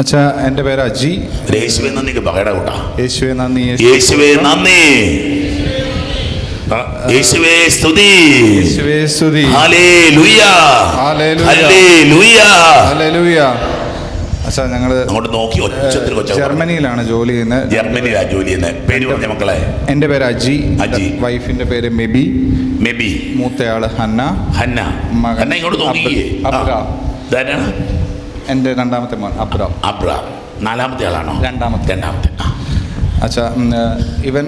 അച്ഛാ എന്റെ പേര് അജി. യേശുവേ നന്ദിക്ക് പകട കൂട്ടാ. യേശുവേ നന്ദി യേശുവേ. നന്ദി. യേശുവേ സ്തുതി. യേശുവേ സ്തുതി. ഹല്ലേലൂയ. ഹല്ലേലൂയ. ഹല്ലേലൂയ. അച്ഛാ ഞങ്ങൾ അങ്ങോട്ട് നോക്കി ഒച്ചത്തിൽ ജർമ്മനിയിലാണ് ജോലി ചെയ്യുന്നത്. ജർമ്മനിയിലാ ജോലി ചെയ്യുന്നത്. പേര് പറഞ്ഞ മക്കളെ. എന്റെ പേര് അജി. അജി. വൈഫിന്റെ പേര് മെബി. മെബി. മൂത്തയാൾ ഹന്ന. ഹന്ന. മകൻ ഇങ്ങോട്ട് നോക്കിയേ. എന്റെ രണ്ടാമത്തെ മോൻ അബ്രാം. അബ്രാം. നാലാമത്തെ ആളാണോ? രണ്ടാമത്തെ. രണ്ടാമത്തെ. അച്ഛാ ഇവൻ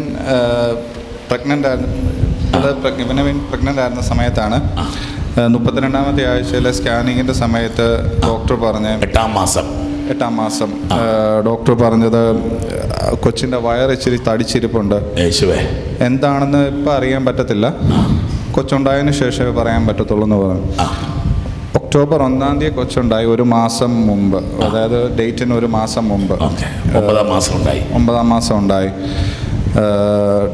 പ്രഗ്നന്റ് ആയിരുന്നു ഇവൻ പ്രഗ്നന്റ് ആയിരുന്ന സമയത്താണ് മുപ്പത്തിരണ്ടാമത്തെ ആഴ്ചയിലെ സ്കാനിങ്ങിന്റെ സമയത്ത് ഡോക്ടർ പറഞ്ഞ് എട്ടാം മാസം. എട്ടാം മാസം ഡോക്ടർ പറഞ്ഞത് കൊച്ചിന്റെ വയർ ഇച്ചിരി തടിച്ചിരിപ്പുണ്ട്. യേശുവേ. എന്താണെന്ന് ഇപ്പം അറിയാൻ പറ്റത്തില്ല. കൊച്ചുണ്ടായതിനു ശേഷമേ പറയാൻ പറ്റത്തുള്ളൂ എന്ന് പറഞ്ഞു. ഒക്ടോബർ ഒന്നാം തീയതി കൊച്ചുണ്ടായി ഒരു മാസം മുമ്പ്. അതായത് ഡേറ്റിന് ഒരു മാസം മുമ്പ്. ഒമ്പതാം മാസം ഉണ്ടായി. ഒമ്പതാം മാസം ഉണ്ടായി.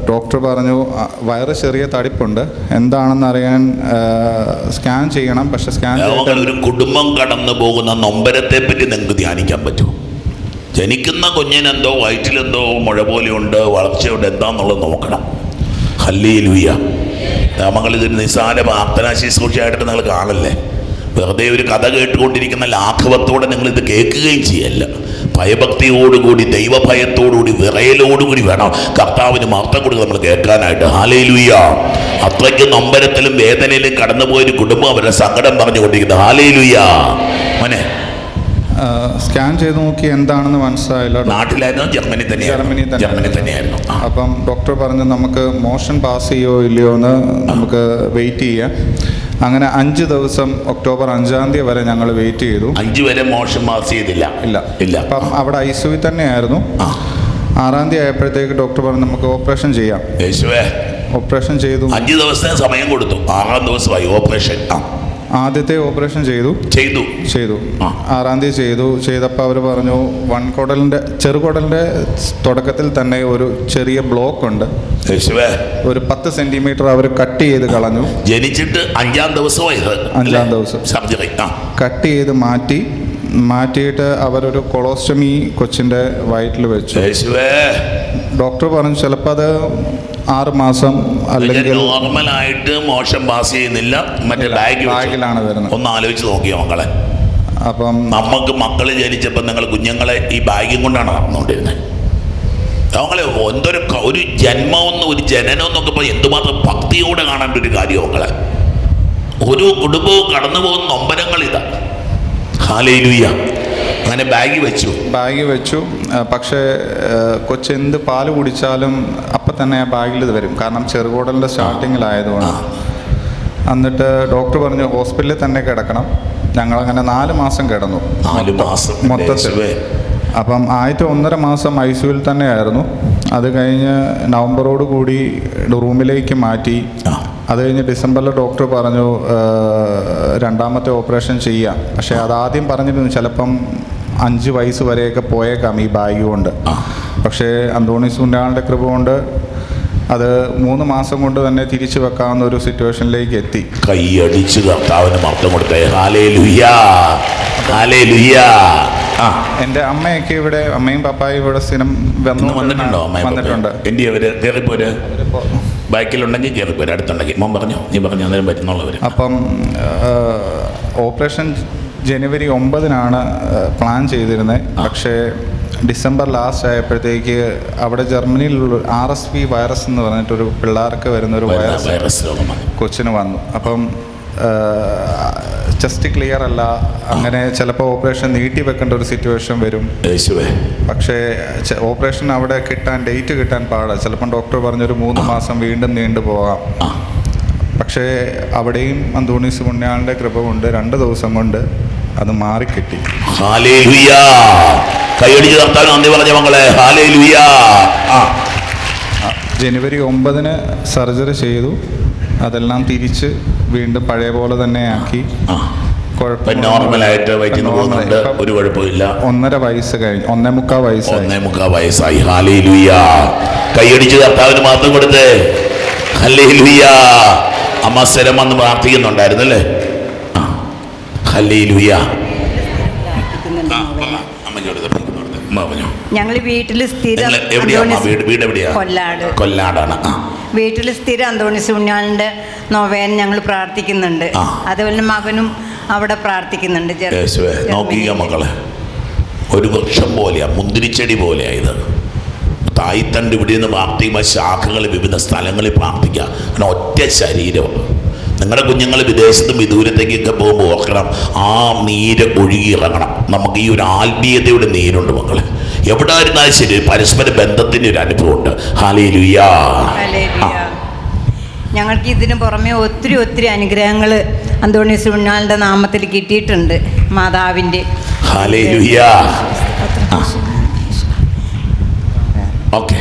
ഡോക്ടർ പറഞ്ഞു വയറ് ചെറിയ തടിപ്പുണ്ട്. എന്താണെന്ന് അറിയാൻ സ്കാൻ ചെയ്യണം. പക്ഷെ സ്കാൻ ഒരു കുടുംബം കടന്നു പോകുന്ന നൊമ്പരത്തെ പറ്റി നിങ്ങൾക്ക് ധ്യാനിക്കാൻ പറ്റും ജനിക്കുന്ന കുഞ്ഞിനെന്തോ വയറ്റിലെന്തോ മുഴ പോലെയുണ്ട് വളർച്ചയുണ്ട് എന്താന്നുള്ളത് നോക്കണം. ഹല്ലി ലൂയ ഇതിന് നിസ്സാര പ്രാർത്ഥനാ ശുശ്രൂഷയായിട്ട് നിങ്ങൾ കാണല്ലേ? വെറുതെ ഒരു കഥ കേട്ടുകൊണ്ടിരിക്കുന്ന ലാഘവത്തോടെ നിങ്ങൾ ഇത് കേൾക്കുകയും ചെയ്യല്ല. ഭയഭക്തിയോടുകൂടി ദൈവഭയത്തോടുകൂടി വിറയലോടുകൂടി വേണം കർത്താവിന് മർത്തം കൊടുക്കുക നമ്മൾ കേൾക്കാനായിട്ട്. ഹാലയിലുയ്യ അത്രയ്ക്ക് നൊമ്പരത്തിലും വേദനയിലും കടന്നുപോയൊരു കുടുംബം അവരുടെ സങ്കടം പറഞ്ഞുകൊണ്ടിരിക്കുന്നത് ഹാലയിലുയ്യ മോനെ സ്കാൻ ചെയ്ത് നോക്കി എന്താണെന്ന് മനസ്സിലായില്ല. നാട്ടിലായിരുന്നു? ജർമ്മനി തന്നെ ജർമ്മനി തന്നെ. ജർമ്മനി തന്നെയായിരുന്നു. അപ്പം ഡോക്ടർ പറഞ്ഞു നമുക്ക് മോഷൻ പാസ് ചെയ്യോ ഇല്ലയോ എന്ന് നമുക്ക് വെയിറ്റ് ചെയ്യാം. അങ്ങനെ അഞ്ച് ദിവസം ഒക്ടോബർ അഞ്ചാം തീയതി വരെ ഞങ്ങൾ വെയിറ്റ് ചെയ്തു. അഞ്ചു വരെ മോശം പാസ് ചെയ്തില്ല. ഇല്ല. ഇല്ല. അപ്പം അവിടെ ഐ സി തന്നെയായിരുന്നു ആറാം തീയതി ആയപ്പോഴത്തേക്ക് ഡോക്ടർ പറഞ്ഞു നമുക്ക് ഓപ്പറേഷൻ ചെയ്യാം. ഓപ്പറേഷൻ ചെയ്തു. അഞ്ച് ദിവസത്തെ സമയം കൊടുത്തു. ആറാം ദിവസമായി ഓപ്പറേഷൻ ആ. ആദ്യത്തെ ഓപ്പറേഷൻ ചെയ്തു. ചെയ്തു. ചെയ്തു. ആറാം തീയതി ചെയ്തു. ചെയ്തപ്പോൾ അവർ പറഞ്ഞു വൺ വൻകുടലിന്റെ ചെറുകുടലിന്റെ തുടക്കത്തിൽ തന്നെ ഒരു ചെറിയ ബ്ലോക്ക് ഉണ്ട്. ഒരു പത്ത് സെന്റിമീറ്റർ അവർ കട്ട് ചെയ്ത് കളഞ്ഞു. ജനിച്ചിട്ട് അഞ്ചാം ദിവസമായി. അഞ്ചാം ദിവസം. സർജറി കട്ട് ചെയ്ത് മാറ്റി മാറ്റിയിട്ട് അവരൊരു കൊളോസ്റ്റമി കൊച്ചിന്റെ വയറ്റിൽ വെച്ചു. ഡോക്ടർ പറഞ്ഞു ചിലപ്പോൾ അത് ആറ് മാസം അല്ലെങ്കിൽ നോർമലായിട്ട് മോശം പാസ് ചെയ്യുന്നില്ല. മറ്റേ ബാഗ് ബാഗിലാണ് വരുന്നത്. ഒന്ന് ആലോചിച്ച് നോക്കിയോ മക്കളെ? അപ്പം നമുക്ക് മക്കൾ ജനിച്ചപ്പോൾ നിങ്ങൾ കുഞ്ഞുങ്ങളെ ഈ ബാഗ്യം കൊണ്ടാണ് നടന്നുകൊണ്ടിരുന്നത് അവങ്ങളെ എന്തൊരു ഒരു ജന്മമെന്ന് ഒരു ജനനം എന്നൊക്കെ ഇപ്പോൾ എന്തുമാത്രം ഭക്തിയോടെ കാണേണ്ട ഒരു കാര്യം അവങ്ങളെ ഒരു കുടുംബവും കടന്നു പോകുന്ന നൊമ്പരങ്ങൾ ഇതാ ഹാലയിലുയ്യ അങ്ങനെ ബാഗ് വെച്ചു. ബാഗ് വെച്ചു. പക്ഷേ കൊച്ചെന്ത് പാൽ കുടിച്ചാലും അപ്പം തന്നെ ആ ബാഗിൽ ഇത് വരും. കാരണം ചെറുകോടലിന്റെ സ്റ്റാർട്ടിങ്ങിലായതുകൊണ്ട്. എന്നിട്ട് ഡോക്ടർ പറഞ്ഞു ഹോസ്പിറ്റലിൽ തന്നെ കിടക്കണം. ഞങ്ങളങ്ങനെ നാല് മാസം കിടന്നു. നാല് മാസം. മൊത്തത്തിൽ. അപ്പം ആദ്യത്തെ ഒന്നര മാസം ഐ സിയുവിൽ തന്നെയായിരുന്നു അത് കഴിഞ്ഞ് നവംബറോട് കൂടി റൂമിലേക്ക് മാറ്റി. അത് കഴിഞ്ഞ് ഡിസംബറിൽ ഡോക്ടർ പറഞ്ഞു രണ്ടാമത്തെ ഓപ്പറേഷൻ ചെയ്യാം. പക്ഷേ അതാദ്യം പറഞ്ഞിരുന്നു ചിലപ്പം അഞ്ച് വയസ്സ് വരെയൊക്കെ പോയേക്കാം ഈ ബാഗ് കൊണ്ട്. പക്ഷേ അന്തോണീസ് ഉണ്ണിയാളുടെ കൃപ കൊണ്ട് അത് മൂന്ന് മാസം കൊണ്ട് തന്നെ തിരിച്ചു വെക്കാവുന്ന ഒരു സിറ്റുവേഷനിലേക്ക് എത്തി. കൈയടിച്ച് കർത്താവിന് മർത്തം കൊടുത്തേ. ഹാലേ ലുയ്യ ഹാലേ ലുയ്യ ആ എന്റെ അമ്മയൊക്കെ ഇവിടെ അമ്മയും പപ്പായും ഇവിടെ സ്ഥിരം ഇന്ന് വന്നിട്ടുണ്ടോ വന്നിട്ടുണ്ട്. എന്റെ അവർ? കയറിപ്പോര്? ബാക്കിലുണ്ടെങ്കിൽ കയറിപ്പോര്. അടുത്തുണ്ടെങ്കിൽ. മോൻ പറഞ്ഞു? നീ പറഞ്ഞു? അന്നേരം പറ്റുന്നുള്ളവർ അപ്പം ഓപ്പറേഷൻ ജനുവരി ഒമ്പതിനാണ് പ്ലാൻ ചെയ്തിരുന്നത് പക്ഷേ ഡിസംബർ ലാസ്റ്റ് ആയപ്പോഴത്തേക്ക് അവിടെ ജർമ്മനിയിലുള്ള ആർ എസ് വി വൈറസ് എന്ന് പറഞ്ഞിട്ടൊരു പിള്ളേർക്ക് വരുന്ന ഒരു വൈറസ്. കൊച്ചിന് വന്നു. അപ്പം ചെസ്റ്റ് ക്ലിയർ അല്ല. അങ്ങനെ ചിലപ്പോൾ ഓപ്പറേഷൻ നീട്ടി വെക്കേണ്ട ഒരു സിറ്റുവേഷൻ വരും. പക്ഷേ ഓപ്പറേഷൻ അവിടെ കിട്ടാൻ ഡേറ്റ് കിട്ടാൻ പാടാണ് ചിലപ്പം ഡോക്ടർ പറഞ്ഞൊരു മൂന്ന് മാസം വീണ്ടും നീണ്ടു പോകാം. പക്ഷേ അവിടെയും അന്തോണീസ് പുണ്യാളിന്റെ കൃപ കൊണ്ട് രണ്ട് ദിവസം കൊണ്ട് അത് മാറിക്കിട്ടി. കൈയടിച്ച് നന്ദി പറഞ്ഞ മകളെ ജനുവരി ഒമ്പതിന് സർജറി ചെയ്തു. അതെല്ലാം തിരിച്ച് വീണ്ടും പഴയ പോലെ തന്നെ ആക്കി. നോർമലായിട്ട്. പോകുന്നുണ്ട്. ഒരു കുഴപ്പമില്ല ഒന്നര വയസ്സ് കഴിഞ്ഞു ഒന്നേ മുക്കാ വയസ്സ് ഒന്നേ മുക്കാ വയസ്സായി. ഹാലേ ലുയ്യ കൈയടിച്ച് കർത്താവിന് മാത്രം കൊടുത്തേ. ഹല്ലേ ലുയ്യ അമ്മ സ്ഥിരം വന്ന് പ്രാർത്ഥിക്കുന്നുണ്ടായിരുന്നു ഞങ്ങൾ വീട്ടിൽ സ്ഥിരം കൊല്ലാട്. കൊല്ലാടാണ് വീട്ടിൽ സ്ഥിരം അന്തോണിസ് സുണ്യാളിന്റെ നോവേൻ ഞങ്ങൾ പ്രാർത്ഥിക്കുന്നുണ്ട്. അതുപോലെ മകനും അവിടെ പ്രാർത്ഥിക്കുന്നുണ്ട്. നോക്കിയ. മക്കളെ. ഒരു വൃക്ഷം പോലെയാ മുന്തിരിച്ചെടി പോലെയാ ഇത്. തായ്തണ്ട് ഇവിടെ നിന്ന് പ്രാർത്ഥിക്കുമ്പോൾ ശാഖകൾ വിവിധ സ്ഥലങ്ങളിൽ പ്രാർത്ഥിക്കുക കാരണം ഒറ്റ ശരീരം നിങ്ങളുടെ കുഞ്ഞുങ്ങൾ വിദേശത്തും വിദൂരത്തേക്കൊക്കെ പോകുമ്പോൾ ഓർക്കണം ആ നീര് ഒഴുകി ഇറങ്ങണം. നമുക്ക് ഈ ഒരു ആത്മീയതയുടെ നീരുണ്ട് മക്കളെ. എവിടെ ആയിരുന്നാലും ശരി പരസ്പര ബന്ധത്തിന്റെ ഒരു അനുഭവമുണ്ട്. ഹാലേ ലുയാ. ഞങ്ങൾക്ക് ഇതിന് പുറമെ ഒത്തിരി ഒത്തിരി അനുഗ്രഹങ്ങൾ അന്തോണീസ് ഉണ്ണാളുടെ നാമത്തിൽ കിട്ടിയിട്ടുണ്ട് മാതാവിന്റെ. ഹാലേ ലുയാ ഓക്കെ.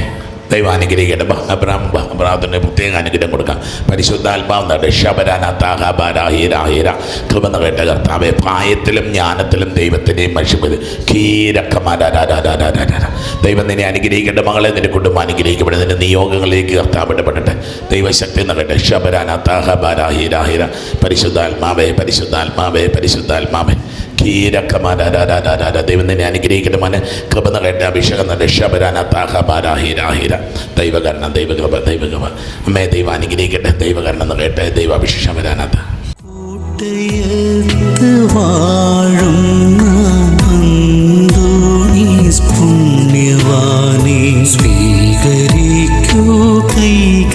ദൈവം അനുഗ്രഹിക്കട്ടെ. അബ്രാം അബ്രാഹത്തിന് പ്രത്യേക അനുഗ്രഹം കൊടുക്കാം. പരിശുദ്ധാത്മാവ് ഷബരാനത്താഹീര കൃപ കേട്ട കർത്താവെ പ്രായത്തിലും ജ്ഞാനത്തിലും ദൈവത്തിന്റെയും മനുഷ്യപ്പത് കീരക്കമാരാരാരാരാരാരാ. ദൈവം നിന്നെ അനുഗ്രഹിക്കേണ്ട മകളെ നിന്റെ കുടുംബം അനുഗ്രഹിക്കപ്പെടെ നിന്റെ നിയോഗങ്ങളിലേക്ക് കർത്താവിടപ്പെടട്ടെ ദൈവശക്തി നൽകട്ടെ ഷബരാനത്താഹീര പരിശുദ്ധാത്മാവേ പരിശുദ്ധാത്മാവേ പരിശുദ്ധാത്മാവേ. ദൈവം നിന്നെ അനുഗ്രഹിക്കട്ടെ മോനെ. കൃപ നൽകട്ടെ അഭിഷേകം നല്ല ഷബരാനത്താഹീരാഹീര ദൈവകരണം ദൈവകൃപ ദൈവകൃപ. അമ്മേ ദൈവം അനുഗ്രഹിക്കട്ടെ ദൈവകരണം നൽകട്ടെ ദൈവ അന്തോണീസ് പുണ്യവാനെ സ്വീകരിക്കൂ കൈകൾ